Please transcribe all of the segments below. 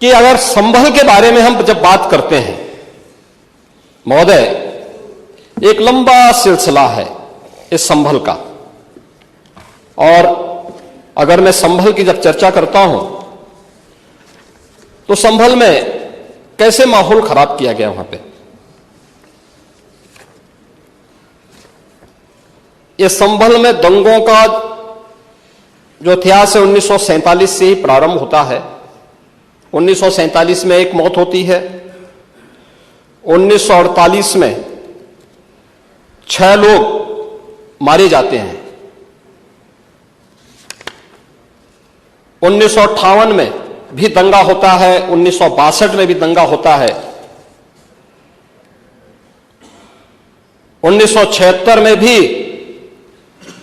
कि अगर संभल के बारे में हम जब बात करते हैं, महोदय, एक लंबा सिलसिला है इस संभल का। और अगर मैं संभल की जब चर्चा करता हूँ तो संभल में कैसे माहौल खराब किया गया वहाँ पे? ये संभल में दंगों का जो इतिहास है 1947 से ही प्रारंभ होता है। 1947 में एक मौत होती है। 1948 में छह लोग मारे जाते हैं। उन्नीस सौ अट्ठावन में भी दंगा होता है, उन्नीस सौ बासठ में भी दंगा होता है। 1976 में भी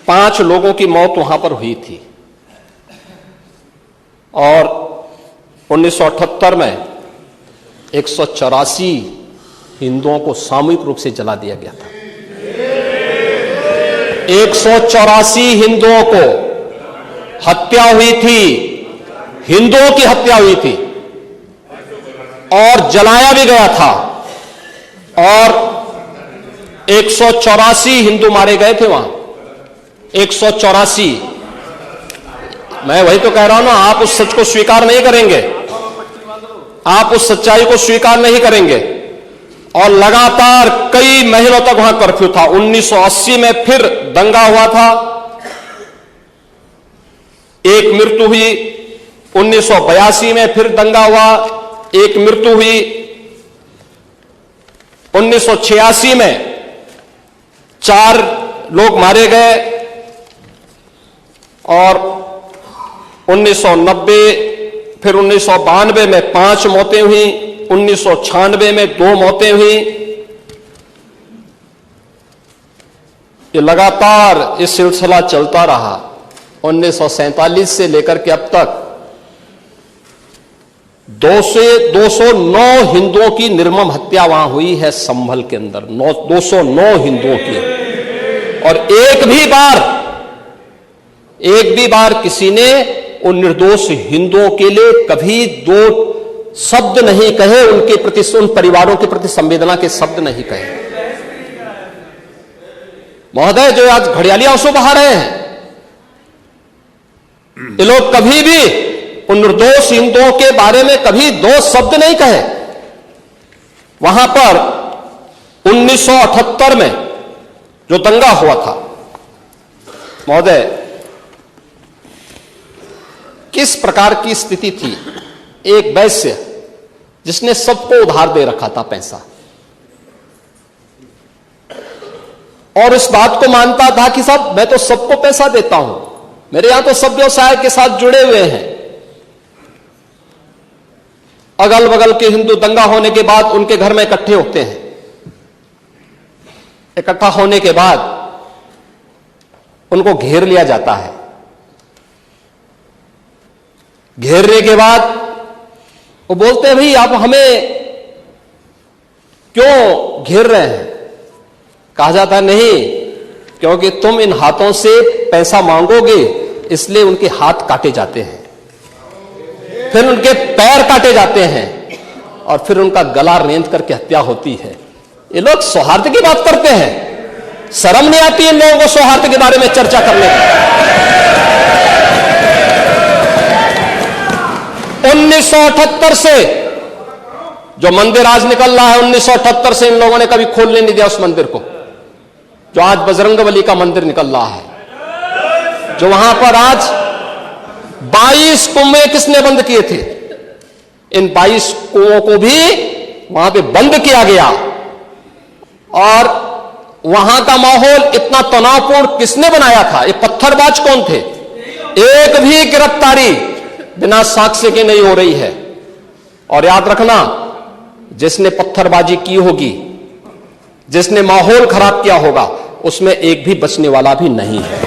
पाँच लोगों की मौत वहाँ पर हुई थी। और 1978 में एक सौ चौरासी हिंदुओं को सामूहिक रूप से जला दिया गया था। एक सौ चौरासी हिंदुओं को हत्या हुई थी। हिंदुओं की हत्या हुई थी। और जलाया भी गया था। और एक सौ चौरासी हिंदू मारे गए थे वहाँ। एक सौ चौरासी। मैं वही तो कह रहा हूँ ना, आप उस सच को स्वीकार नहीं करेंगे। आप उस सच्चाई को स्वीकार नहीं करेंगे। और लगातार कई महीनों तक वहाँ कर्फ्यू था। 1980 में फिर दंगा हुआ था। एक मृत्यु हुई। 1982 में फिर दंगा हुआ। एक मृत्यु हुई। 1986 में चार लोग मारे गए। और 1990 फिर उन्नीस सौ बानवे में पाँच मौतें हुई, उन्नीस सौ छानवे में दो मौतें हुई। ये लगातार ये सिलसिला चलता रहा, उन्नीस सौ सैंतालीस से लेकर के अब तक। दो से 209 हिंदुओं की निर्मम हत्या वहाँ हुई है संभल के अंदर, नौ 209 हिंदुओं की। और एक भी बार, एक भी बार किसी ने उन निर्दोष हिंदुओं के लिए कभी दो शब्द नहीं कहे, उनके प्रति उन परिवारों के प्रति संवेदना के शब्द नहीं कहे। महोदय, जो आज घड़ियाली आँसू बहा रहे हैं, ये लोग कभी भी उन निर्दोष हिंदुओं के बारे में कभी दो शब्द नहीं कहे। वहाँ पर 1978 में जो दंगा हुआ था, महोदय किस प्रकार की स्थिति थी? एक वैश्य जिसने सबको उधार दे रखा था पैसा। और इस बात को मानता था कि साहब, मैं तो सबको पैसा देता हूँ। मेरे यहाँ तो सब व्यवसाय के साथ जुड़े हुए हैं। अगल बगल के हिंदू दंगा होने के बाद उनके घर में इकट्ठे होते हैं। इकट्ठा होने के बाद उनको घेर लिया जाता है। घेरने के बाद वो बोलते हैं, भाई, आप हमें क्यों घेर रहे हैं? कहा जाता, नहीं, क्योंकि तुम इन हाथों से पैसा मांगोगे, इसलिए उनके हाथ काटे जाते हैं। फिर उनके पैर काटे जाते हैं और फिर उनका गला रेंद करके हत्या होती है। ये लोग सौहार्द की बात करते हैं। शर्म नहीं आती इन लोगों को सौहार्द के बारे में चर्चा करने उन्नीस सौ अठहत्तर से जो मंदिर आज निकल रहा है, उन्नीस सौ अठहत्तर से इन लोगों ने कभी खोलने नहीं दिया उस मंदिर को। जो आज बजरंग बली का मंदिर निकल रहा है। जो वहाँ पर आज 22 कुएँ किसने बंद किए थे? इन 22 कुओं को भी वहाँ पे बंद किया गया। और वहाँ का माहौल इतना तनावपूर्ण किसने बनाया था? ये पत्थरबाज कौन थे? एक भी गिरफ्तारी बिना साक्ष्य के नहीं हो रही है और याद रखना जिसने पत्थरबाजी की होगी जिसने माहौल खराब किया होगा उसमें एक भी बचने वाला भी नहीं है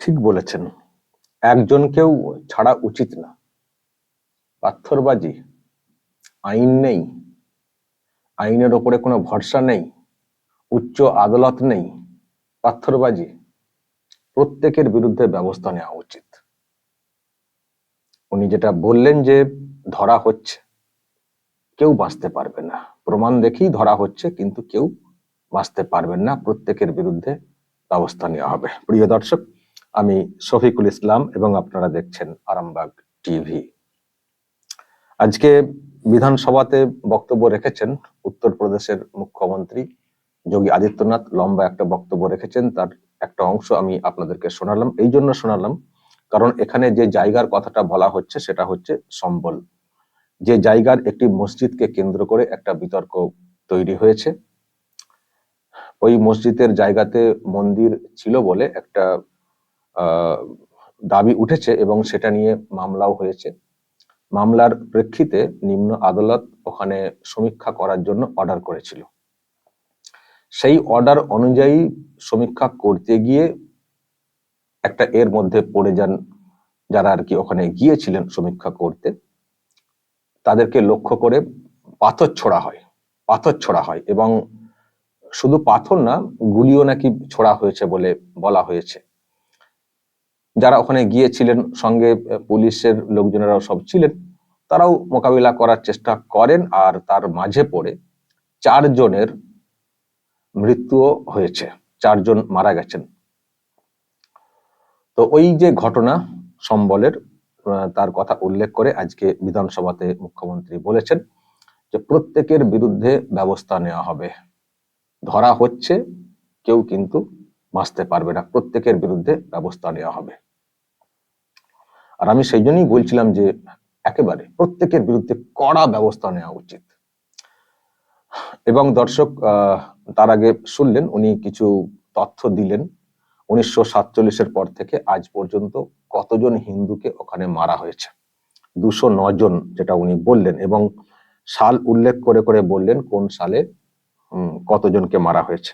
ঠিক বলেছেন একজনকেও ছাড়া উচিত না পাথরবাজি আইন নেই আইনের ওপরে কোনো ভরসা নেই উচ্চ আদালত নেই, পাথরবাজি প্রত্যেকের বিরুদ্ধে ব্যবস্থা নেওয়া উচিত। উনি যেটা বললেন যে ধরা হচ্ছে, কেউ বাঁচতে পারবে না। প্রমাণ দেখেই ধরা হচ্ছে, কিন্তু কেউ বাঁচতে পারবেন না। প্রত্যেকের বিরুদ্ধে ব্যবস্থা নেওয়া হবে। প্রিয় দর্শক, আমি শফিকুল ইসলাম এবং আপনারা দেখছেন আরামবাগ টিভি। আজকে বিধানসভাতে বক্তব্য রেখেছেন উত্তরপ্রদেশের মুখ্যমন্ত্রী যোগী আদিত্যনাথ লম্বা একটা বক্তব্য রেখেছেন, তার একটা অংশ আমি আপনাদেরকে শোনালাম। এই জন্য শোনালাম, কারণ এখানে যে জায়গার কথাটা বলা হচ্ছে সেটা হচ্ছে সম্বল। যে জায়গার একটি মসজিদকে কেন্দ্র করে একটা বিতর্ক তৈরি হয়েছে। ওই মসজিদের জায়গাতে মন্দির ছিল বলে একটা দাবি উঠেছে এবং সেটা নিয়ে মামলাও হয়েছে। মামলার প্রেক্ষিতে নিম্ন আদালত ওখানে সমীক্ষা করার জন্য অর্ডার করেছিল। সেই অর্ডার অনুযায়ী সমীক্ষা করতে গিয়ে একটা এর মধ্যে পড়ে যান যারা আর কি ওখানে গিয়েছিলেন সমীক্ষা করতে, তাদেরকে লক্ষ্য করে পাথর ছোড়া হয়, পাথর ছোড়া হয় এবং শুধু পাথর না, গুলিও নাকি ছোড়া হয়েছে বলে বলা হয়েছে। যারা ওখানে গিয়েছিলেন, সঙ্গে পুলিশের লোকজনেরাও সব ছিলেন, তারাও মোকাবিলা করার চেষ্টা করেন আর তার মাঝে পড়ে চারজনের মৃত্যুও হয়েছে, চারজন মারা গেছেন। তো ওই যে ঘটনা সম্বলের তার কথা উল্লেখ করে আজকে বিধানসভাতে মুখ্যমন্ত্রী বলেছেন যে প্রত্যেকের বিরুদ্ধে ব্যবস্থা নেওয়া হবে। ধরা হচ্ছে, কেউ কিন্তু বাঁচতে পারবে না, প্রত্যেকের বিরুদ্ধে ব্যবস্থা নেওয়া হবে। আর আমি সেই জন্যই বলছিলাম যে একেবারে প্রত্যেকের বিরুদ্ধে কড়া ব্যবস্থা নেওয়া উচিত। এবং দর্শক তার আগে শুনলেন, উনি কিছু তথ্য দিলেন। উনিশশো সাতচল্লিশের পর থেকে আজ পর্যন্ত কতজন হিন্দুকে ওখানে মারা হয়েছে? দুশো জন যেটা উনি বললেন এবং সাল উল্লেখ করে করে বললেন কোন সালে কতজনকে মারা হয়েছে।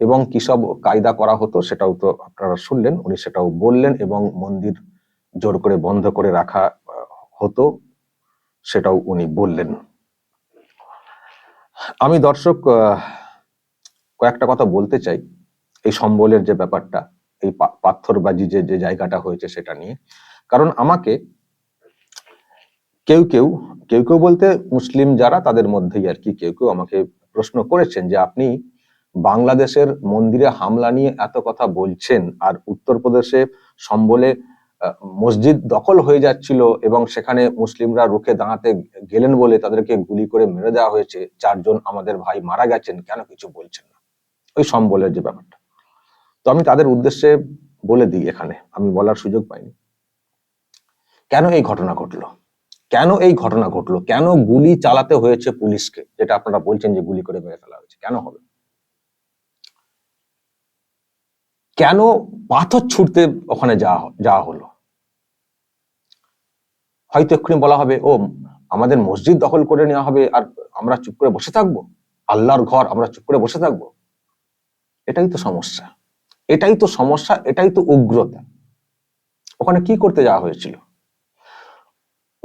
এবং কি সব কায়দা করা হতো সেটাও তো আপনারা শুনলেন, উনি সেটাও বললেন এবং মন্দির জোর করে বন্ধ করে রাখা হতো, সেটাও উনি বললেন। আমি দর্শক কয়েকটা কথা বলতে চাই এই সম্বলের যে ব্যাপারটা, এই পাথরবাজি যে যে জায়গাটা হয়েছে সেটা নিয়ে। কারণ আমাকে কেউ কেউ কেউ কেউ বলতে মুসলিম যারা তাদের মধ্যেই আর কি, কেউ কেউ আমাকে প্রশ্ন করেছেন যে আপনি বাংলাদেশের মন্দিরে হামলা নিয়ে এত কথা বলছেন আর উত্তরপ্রদেশে সম্বলে মসজিদ দখল হয়ে যাচ্ছিল এবং সেখানে মুসলিমরা রুখে দাঁড়াতে গেলেন বলে তাদেরকে গুলি করে মেরে দেওয়া হয়েছে। চারজন আমাদের ভাই মারা গেছেন, কেন কিছু বলছেন না? ওই সম্বলের যে ব্যাপারটা। তো আমি তাদের উদ্দেশ্যে বলে দিই এখানে, আমি বলার সুযোগ পাইনি। কেন এই ঘটনা ঘটলো? কেন এই ঘটনা ঘটলো? কেন গুলি চালাতে হয়েছে পুলিশকে? যেটা আপনারা বলছেন যে গুলি করে মেরে ফেলা হয়েছে, কেন হবে? কেন পাথর ছুটতে ওখানে যাওয়া যাওয়া হলো? হয়তো এক্ষুনি বলা হবে, ও, আমাদের মসজিদ দখল করে নেওয়া হবে আর আমরা চুপ করে বসে থাকব? আল্লাহর ঘর, আমরা চুপ করে বসে থাকব? এটাই তো সমস্যা। এটাই তো সমস্যা, এটাই তো উগ্রতা। ওখানে কি করতে যাওয়া হয়েছিল?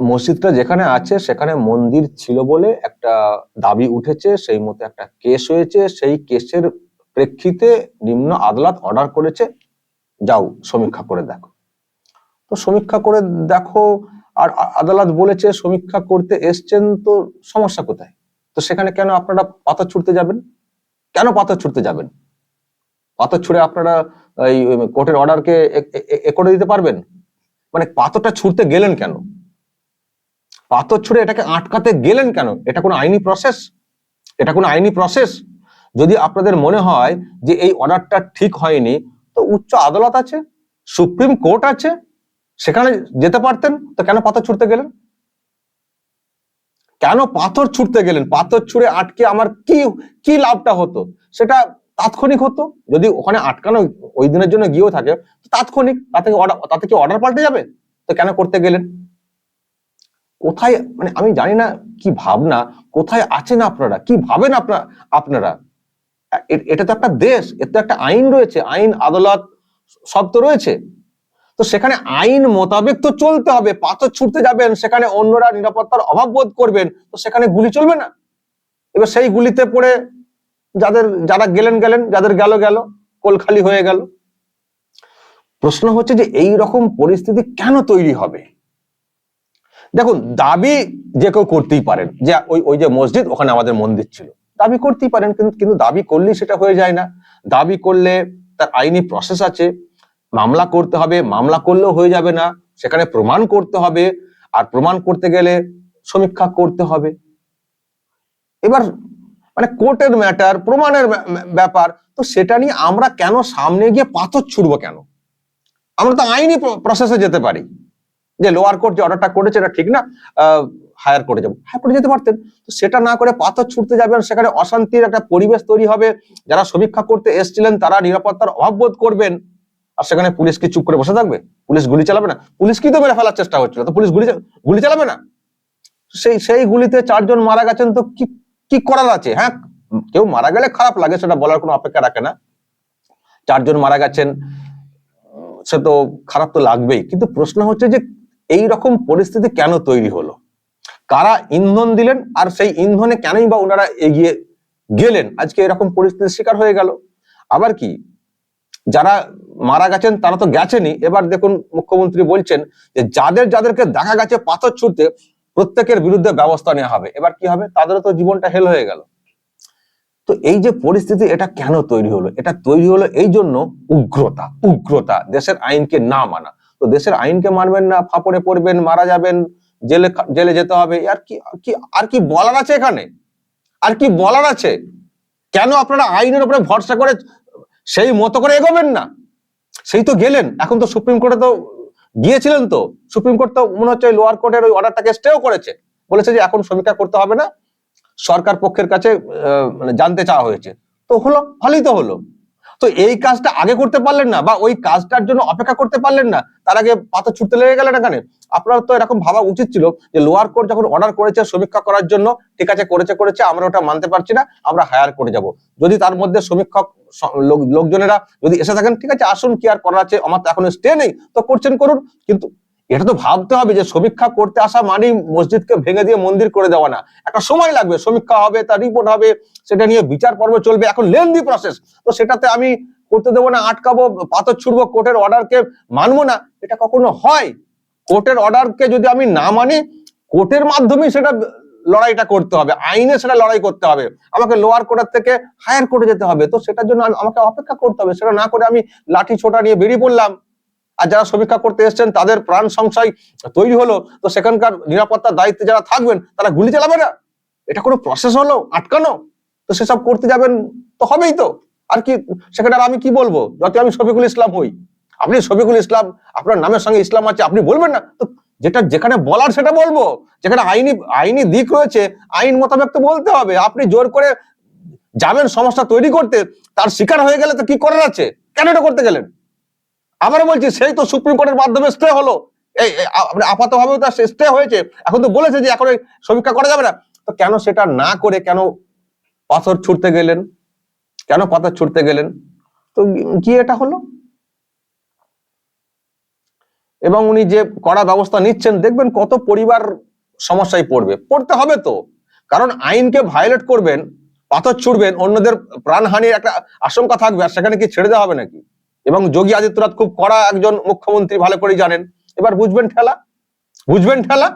মসজিদটা যেখানে আছে, সেখানে মন্দির ছিল বলে একটা দাবি উঠেছে, সেই মতো একটা কেস হয়েছে। সেই কেসের প্রেক্ষিতে নিম্ন আদালত অর্ডার করেছে, যাও সমীক্ষা করে দেখো। তো সমীক্ষা করে দেখো আর আদালত বলেছে সমীক্ষা করতে এসছেন, তো সমস্যা কোথায়? তো সেখানে কেন আপনারা পাথর ছুটতে যাবেন? কেন পাথর ছুটতে যাবেন? পাথর ছুড়ে আপনারা এই কোর্টের অর্ডারকে এ করে দিতে পারবেন? মানে পাথরটা ছুটতে গেলেন কেন? পাথর ছুড়ে এটাকে আটকাতে গেলেন কেন? এটা কোনো আইনি প্রসেস এটা কোনো আইনি প্রসেস যদি আপনাদের মনে হয় যে এই অর্ডারটা ঠিক হয়নি, তো উচ্চ আদালত আছে, সুপ্রিম কোর্ট আছে সেখানে যেতে পারতেন, তো কেন পাথর ছুটতে গেলেন? কেন পাথর ছুটতে গেলেন? পাথর ছুঁড়ে আটকে আমার কি কি লাভটা হতো? সেটা তাৎক্ষণিক হতো। যদি ওখানে আটকানো ওই দিনের জন্য গিয়েও থাকে তাৎক্ষণিক তাতে অর্ডার তাতে কি অর্ডার পাল্টে যাবে? তো কেন করতে গেলেন? কোথায় মানে আমি জানি না কি ভাবনা, কোথায় আছেন আপনারা? কি ভাবেন আপনারা? আপনারা এটা তো একটা দেশ এর তো একটা আইন রয়েছে। আইন, আদালত, সব তো রয়েছে। তো সেখানে আইন মোতাবেক তো চলতে হবে, পাথর ছুটতে যাবেন, সেখানে অন্যরা নিরাপত্তার অভাব বোধ করবেন, তো সেখানে গুলি চলবে না। এবার সেই গুলিতে পড়ে যাদের, যারা গেলেন গেলেন, যাদের গেল গেল, কোল খালি হয়ে গেল। প্রশ্ন হচ্ছে যে এই রকম পরিস্থিতি কেন তৈরি হবে? দেখুন, দাবি যে কেউ করতেই পারেন, যে ওই ওই যে মসজিদ, ওখানে আমাদের মন্দির ছিল। দাবি করতেই পারেন, কিন্তু কিন্তু দাবি করলেই সেটা হয়ে যায় না। দাবি করলে তার আইনি প্রসেস আছে। মামলা করতে হবে, মামলা করলেও হয়ে যাবে না, সেখানে প্রমাণ করতে হবে, আর প্রমাণ করতে গেলে সমীক্ষা করতে হবে। এবার মানে কোর্টের ম্যাটার, প্রমাণের ব্যাপার, তো সেটা নিয়ে আমরা কেন সামনে গিয়ে পাথর ছুড়বো কেন? আমরা তো আইনি প্রসেসে যেতে পারি। যে লোয়ার কোর্ট যে অর্ডারটা করেছে, এটা ঠিক না হায়ার কোর্টে যাব। হায়ার কোর্টে যেতে পারতেন। তো সেটা না করে পাথর ছুটতে যাবেন সেখানে অশান্তির একটা পরিবেশ তৈরি হবে। যারা সমীক্ষা করতে এসেছিলেন, তারা নিরাপত্তার অভাব বোধ করবেন। আর সেখানে পুলিশ কি চুপ করে বসে থাকবে? পুলিশ গুলি চালাবে না? পুলিশ কি তো মেরে ফেলার চেষ্টা হচ্ছিল? তো পুলিশ গুলি গুলি চালাবে না? সেই সেই গুলিতে চারজন মারা গেছেন তো কি কি করার আছে হ্যাঁ? কেউ মারা গেলে খারাপ লাগে, সেটা বলার কোনো অপেক্ষা রাখে না। চারজন মারা গেছেন, সে তো খারাপ তো লাগবেই। কিন্তু প্রশ্ন হচ্ছে যে এই রকম পরিস্থিতি কেন তৈরি হলো? কারা ইন্ধন দিলেন আর সেই ইন্ধনে কেনই বা ওনারা এগিয়ে গেলেন? আজকে এরকম পরিস্থিতির শিকার হয়ে গেল। আবার কি? যারা মারা গেছেন তারা তো গেছেনই। এবার দেখুন মুখ্যমন্ত্রী বলছেন যে যাদের যাদেরকে দেখা গেছে পাথর ছুটতে প্রত্যেকের বিরুদ্ধে ব্যবস্থা নেওয়া হবে। এবার কি হবে? তাদেরও তো জীবনটা হেল হয়ে গেল। তো এই যে পরিস্থিতি, এটা কেন তৈরি হলো? এটা তৈরি হলো এই জন্য উগ্রতা উগ্রতা, দেশের আইনকে না মানা। তো দেশের আইনকে মানবেন না, ফাপড়ে পড়বেন, মারা যাবেন, জেলে জেলে যেতে হবে। আর কি কি, আর কি বলার আছে এখানে? আর কি বলার আছে? কেন আপনারা আইনের উপরে ভরসা করে সেই মতো করে এগোবেন না। সেই তো গেলেন। এখন তো সুপ্রিম কোর্টে তো গিয়েছিলেন তো। সুপ্রিম কোর্ট তো মনে হচ্ছে লোয়ার কোর্টের ওই অর্ডারটাকে স্টেও করেছে। বলেছে যে এখন সমীক্ষা করতে হবে না। সরকার পক্ষের কাছে মানে জানতে চাওয়া হয়েছে। তো হলো ভালোই তো হলো। তো এই কাজটা আগে করতে পারলেন না বা ওই কাজটার জন্য অপেক্ষা করতে পারলেন না, তার আগে পাথর ছুটতে লেগে গেলেন এখানে? আপনার তো এরকম ভাবা উচিত ছিল যে লোয়ার কোর্ট যখন অর্ডার করেছে সমীক্ষা করার জন্য, ঠিক আছে, করেছে করেছে, আমরা ওটা মানতে পারছি না, আমরা হায়ার করে যাব। যদি তার মধ্যে সমীক্ষক লোক- লোকজনেরা যদি এসে থাকেন, ঠিক আছে, আসুন কি আর করার আছে, আমার তো এখন স্টে নেই, তো করছেন করুন। কিন্তু এটা তো ভাবতে হবে যে সমীক্ষা করতে আসা মানেই মসজিদকে ভেঙে দিয়ে মন্দির করে দেওয়া না। একটা সময় লাগবে, সমীক্ষা হবে, তার রিপোর্ট হবে, সেটা নিয়ে বিচার পর্ব চলবে, এখন লেন্দি প্রসেস তো সেটাতে আমি করতে দেবো না, আটকাবো, পাথর ছুড়বো, কোর্টের অর্ডারকে মানবো না, এটা কখনো হয়। কোর্টের অর্ডারকে যদি আমি না মানি, কোর্টের মাধ্যমে সেটা লড়াইটা করতে হবে, আইনে সেটা লড়াই করতে হবে। আমাকে লোয়ার কোর্টের থেকে হায়ার কোর্টে যেতে হবে, তো সেটার জন্য আমাকে অপেক্ষা করতে হবে। সেটা না করে আমি লাঠি ছোটা নিয়ে বেরিয়ে পড়লাম। আর যারা সমীক্ষা করতে এসেছেন, তাদের প্রাণ সংশয় তৈরি হলো। তো সেখানকার নিরাপত্তার দায়িত্বে যারা থাকবেন, তারা গুলি চালাবে না। এটা কোনো প্রসেস হলো? আটকানো? তো সেসব করতে যাবেন তো হবেই তো। আর কি, সেখানে আমি কি বলব? যত আমি শফিকুল ইসলাম হই, আপনি শফিকুল ইসলাম, আপনার নামের সঙ্গে ইসলাম আছে, আপনি বলবেন না? তো যেটা যেখানে বলার সেটা বলব। যেখানে আইনি আইনি দিক রয়েছে, আইন মোতাবেক তো বলতে হবে। আপনি জোর করে যাবেন, সমস্যা তৈরি করতে, তার শিকার হয়ে গেলে তো কি করার আছে? কেন এটা করতে গেলেন? আবারও বলছি, সেই তো সুপ্রিম কোর্টের মাধ্যমে স্টে হলো। এই মানে আপাতভাবে তার স্টে হয়েছে। এখন তো বলেছে যে এখন সমীক্ষা করা যাবে না। তো কেন সেটা না করে কেন পাথর ছুটতে গেলেন? কেন পাথর ছুটতে গেলেন? তো কি এটা হলো? এবং উনি যে কড়া ব্যবস্থা নিচ্ছেন, দেখবেন কত পরিবার সমস্যায় পড়বে। পড়তে হবে তো। কারণ আইনকে ভায়োলেট করবেন, পাথর ছুড়বেন, অন্যদের প্রাণহানির একটা আশঙ্কা থাকবে, আর সেখানে কি ছেড়ে দেওয়া হবে নাকি? এবং যোগী আদিত্যনাথ খুব কড়া একজন মুখ্যমন্ত্রী, ভালো করেই জানেন। এবার বুঝবেন ঠেলা? বুঝবেন ঠেলা?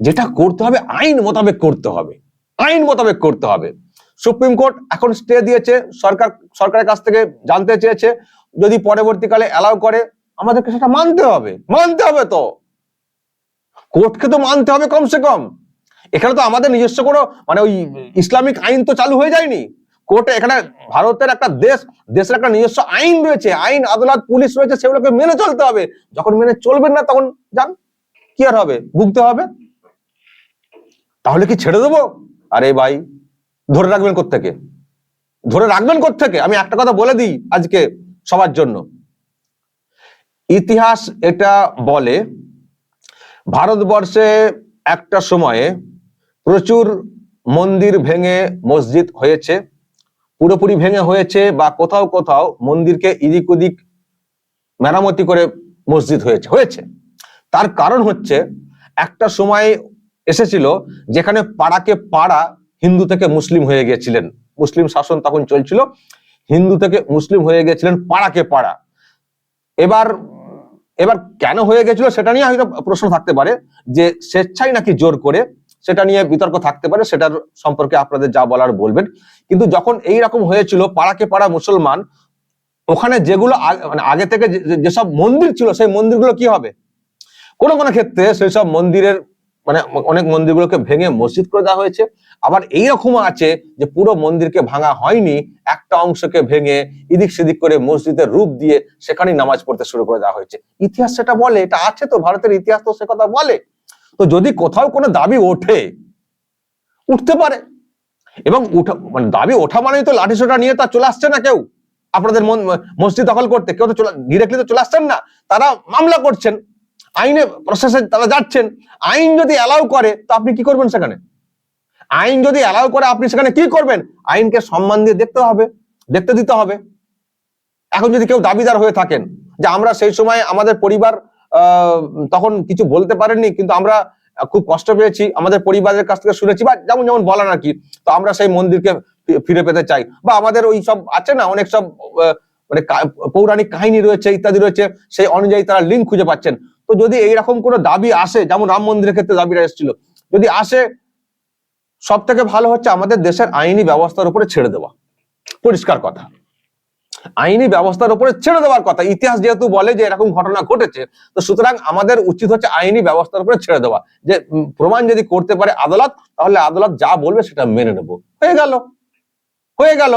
যেটা করতে হবে, আইন মোতাবেক করতে হবে। আইন মোতাবেক করতে হবে। সুপ্রিম কোর্ট এখন স্টে দিয়েছে, সরকার, সরকারের কাছ থেকে জানতে চেয়েছে, যদি পরবর্তীকালে অ্যালাউ করে, আমাদেরকে সেটা মানতে হবে। মানতে হবে তো। কোর্টকে তো মানতে হবে কমসে কম। এখানে তো আমাদের নিজস্ব কোনো মানে ওই ইসলামিক আইন তো চালু হয়ে যায়নি। কোর্টে এখানে ভারতের একটা দেশ, দেশের একটা নিজস্ব আইন রয়েছে। আইন, আদালত, পুলিশ রয়েছে, সেগুলোকে মেনে চলতে হবে। যখন মেনে চলবেন না, তখন যান। কি আর হবে? ভুগতে হবে। তাহলে কি ছেড়ে দেবো? আরে ভাই, ধরে রাখবেন থেকে ধরে রাখবেন থেকে আমি একটা কথা বলে দিই আজকে সবার জন্য। ইতিহাস এটা বলে, ভারতবর্ষে একটা সময়ে প্রচুর মন্দির ভেঙে মসজিদ হয়েছে। পুরোপুরি ভেঙে হয়েছে বা কোথাও কোথাও মন্দিরকে ইদিক ওদিক মেরামতি করে মসজিদ হয়েছে হয়েছে। তার কারণ হচ্ছে একটা সময় এসেছিল যেখানে পাড়াকে পাড়া হিন্দু থেকে মুসলিম হয়ে গিয়েছিলেন। মুসলিম শাসন তখন চলছিল, হিন্দু থেকে মুসলিম হয়ে গিয়েছিলেন পাড়াকে পাড়া। এবার এবার কেন হয়ে গেছিল সেটা নিয়ে হয়তো প্রশ্ন থাকতে পারে যে স্বেচ্ছায় নাকি জোর করে সেটা নিয়ে বিতর্ক থাকতে পারে, সেটার সম্পর্কে আপনাদের যা বলার বলবেন। কিন্তু যখন এই রকম হয়েছিল, পাড়াকে পাড়া মুসলমান, ওখানে যেগুলো মানে আগে থেকে যেসব মন্দির ছিল, সেই মন্দিরগুলো কি হবে? কোনো কোনো ক্ষেত্রে সেই সব মন্দিরের মানে অনেক মন্দিরগুলোকে ভেঙে মসজিদ করে দেওয়া হয়েছে। আবার এইরকম আছে যে পুরো মন্দিরকে ভাঙা হয়নি, একটা অংশকে ভেঙে এদিক সেদিক করে মসজিদের রূপ দিয়ে সেখানেই নামাজ পড়তে শুরু করে দেওয়া হয়েছে। ইতিহাস সেটা বলে, এটা আছে তো, ভারতের ইতিহাস তো সে কথা বলে। তো যদি কোথাও কোনো দাবি ওঠে, উঠতে পারে। এবং উঠা মানে দাবি ওঠা মানেই তো লাঠি সোটা নিয়ে তা চলে আসছে না কেউ। আপনাদের মসজিদ দখল করতে কেউ তো ডিরেক্টলি তো চলে আসছেন না। তারা মামলা করছেন, আইনে প্রসেসে তারা যাচ্ছেন। আইন যদি অ্যালাউ করে, তো আপনি কি করবেন সেখানে? আইন যদি অ্যালাউ করে, আপনি সেখানে কি করবেন? আইনকে সম্মান দিয়ে দেখতে হবে, দেখতে দিতে হবে। এখন যদি কেউ দাবিদার হয়ে থাকেন, যে আমরা সেই সময় আমাদের পরিবার তখন কিছু বলতে পারেননি, কিন্তু আমরা খুব কষ্ট পেয়েছি, আমাদের পরিবারের কাছ থেকে শুনেছি, বা যেমন যেমন বলেন আর কি, তো আমরা সেই মন্দিরকে ফিরে পেতে চাই। বা আমাদের ওই সব আছে না, অনেক সব মানে পৌরাণিক কাহিনী রয়েছে, ইত্যাদি রয়েছে, সেই অনুযায়ী তারা লিঙ্ক খুঁজে পাচ্ছেন। তো যদি এইরকম কোনো দাবি আসে, যেমন রাম মন্দিরের ক্ষেত্রে দাবিটা এসেছিল, যদি আসে সব থেকে ভালো হচ্ছে আমাদের দেশের আইনি ব্যবস্থার উপরে ছেড়ে দেওয়া। পরিষ্কার কথা। আইনি ব্যবস্থার উপরে ছেড়ে দেওয়ার কথা। ইতিহাস যেহেতু বলে যে এরকম ঘটনা ঘটেছে, তো সুতরাং আমাদের উচিত হচ্ছে আইনি ব্যবস্থার উপরে ছেড়ে দেওয়া। যে প্রমাণ যদি করতে পারে আদালত, তাহলে আদালত যা বলবে সেটা মেনে নেব। হয়ে গেল। হয়ে গেল।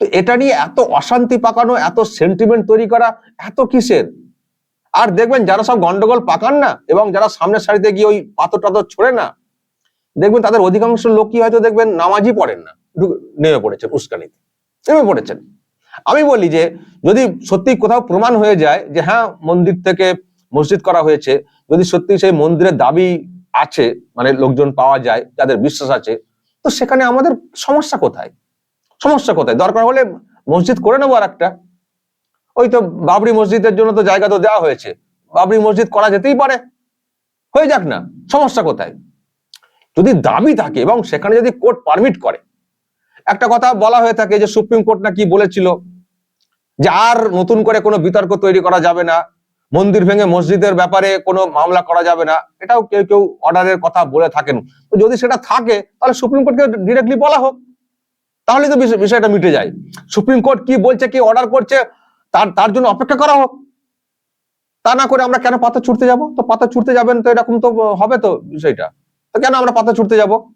তো এটা নিয়ে এত অশান্তি পাকানো, এত সেন্টিমেন্ট তৈরি করা, এত কিসের? আর দেখবেন যারা সব গন্ডগোল পাকান না, এবং যারা সামনের সারিতে গিয়ে ওই পাথর টাথর ছোড়ে না, দেখবেন তাদের অধিকাংশ লোকই হয়তো দেখবেন নামাজই পড়েন না। নেমে পড়েছেন উস্কানিতে। নেমে পড়েছেন। আমি বলি যে, যদি সত্যি কোথাও প্রমাণ হয়ে যায় যে হ্যাঁ মন্দির থেকে মসজিদ করা হয়েছে, যদি সত্যি সেই মন্দিরের দাবি আছে মানে লোকজন পাওয়া যায়, যাদের বিশ্বাস আছে, তো সেখানে আমাদের সমস্যা কোথায়? সমস্যা কোথায়? দরকার হলে মসজিদ করে নেব আর একটা ওই তো বাবরি মসজিদের জন্য তো জায়গা তো দেওয়া হয়েছে। বাবরি মসজিদ করা যেতেই পারে। হয়ে যাক না, সমস্যা কোথায়? যদি দাবি থাকে এবং সেখানে যদি কোর্ট পারমিট করে একটা কথা বলা হয়ে থাকে যে সুপ্রিম কোর্ট নাকি বলেছিল যে আর নতুন করে কোনো বিতর্ক তৈরি করা যাবে না, মন্দির ভেঙে মসজিদের ব্যাপারে কোনো মামলা করা যাবে না, এটাও কেউ কেউ অর্ডারের কথা বলে থাকেন। তো যদি সেটা থাকে, তাহলে সুপ্রিম কোর্টকে ডিরেক্টলি বলা হোক। তাহলে তো বিষয়- বিষয়টা মিটে যায়। সুপ্রিম কোর্ট কি বলছে, কি অর্ডার করছে, তার তার জন্য অপেক্ষা করা হোক। তা না করে আমরা কেন পাতা ছুটতে যাব? তো পাতা ছুটতে যাবেন তো এরকম তো হবে তো বিষয়টা। তো কেন আমরা পাতা ছুটতে যাব?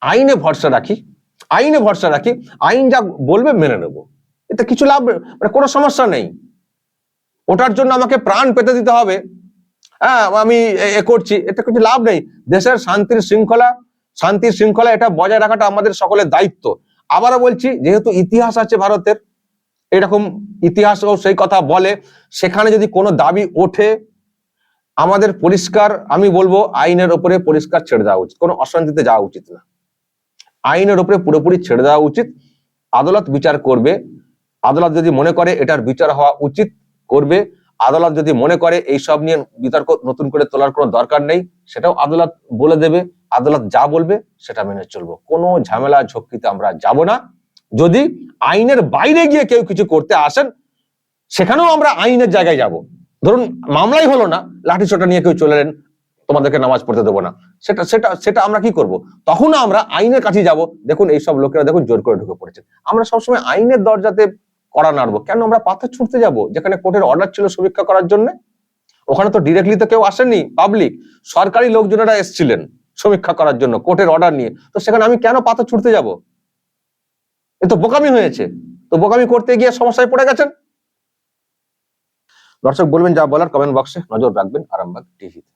আইনে ভরসা রাখি। আইনে ভরসা রাখি, আইন যা বলবে মেনে নেব। এতে কিছু লাভ মানে কোনো সমস্যা নেই। ওটার জন্য আমাকে প্রাণ পেতে দিতে হবে। হ্যাঁ আমি এ- করছি, এতে কিছু লাভ নেই। দেশের শান্তির শৃঙ্খলা শান্তির শৃঙ্খলা এটা বজায় রাখাটা আমাদের সকলের দায়িত্ব। আবারও বলছি, যেহেতু ইতিহাস আছে ভারতের, এরকম ইতিহাসও সেই কথা বলে, সেখানে যদি কোনো দাবি ওঠে, আমাদের পরিষ্কার, আমি বলব, আইনের ওপরে পরিষ্কার ছেড়ে দেওয়া উচিত। কোনো অশান্তিতে যাওয়া উচিত না। আইনের উপরে পুরোপুরি ছেড়ে দেওয়া উচিত। আদালত বিচার করবে। আদালত যদি মনে করে এটার বিচার হওয়া উচিত, করবে। আদালত যদি মনে করে এই সব নিয়ে বিতর্ক নতুন করে তোলার কোনো দরকার নেই, সেটাও আদালত বলে দেবে। আদালত যা বলবে সেটা মেনে চলবো। কোনো ঝামেলা ঝক্কিতে আমরা যাব না। যদি আইনের বাইরে গিয়ে কেউ কিছু করতে আসেন, সেখানেও আমরা আইনের জায়গায় যাব। ধরুন, মামলাই হলো না লাঠি ছোটা নিয়ে কেউ চলে এলেন তোমাদেরকে নামাজ পড়তে দেবো না। সেটা সেটা সেটা আমরা কি করব? তখন আমরা আইনের কাছে যাব। দেখুন, এইসব লোকেরা দেখুন জোর করে ঢুকে পড়েছে আমরা সবসময় আইনের দরজাতে করা নাড়বো। কেন আমরা পাথর ছুটতে যাব? যেখানে কোর্টের অর্ডার ছিল সমীক্ষা করার জন্য। ওখানে তো ডিরেক্টলি তো কেউ আসেনি পাবলিক সরকারি লোকজনেরা এসেছিলেন সমীক্ষা করার জন্য, কোর্টের অর্ডার নিয়ে। তো সেখানে আমি কেন পাথর ছুটতে যাব? এ তো বোকামি হয়েছে। তো বোকামি করতে গিয়ে সমস্যায় পড়ে গেছেন? দর্শক, বলবেন যা বলার কমেন্ট বক্সে নজর রাখবেন আরামবাগ টিভিতে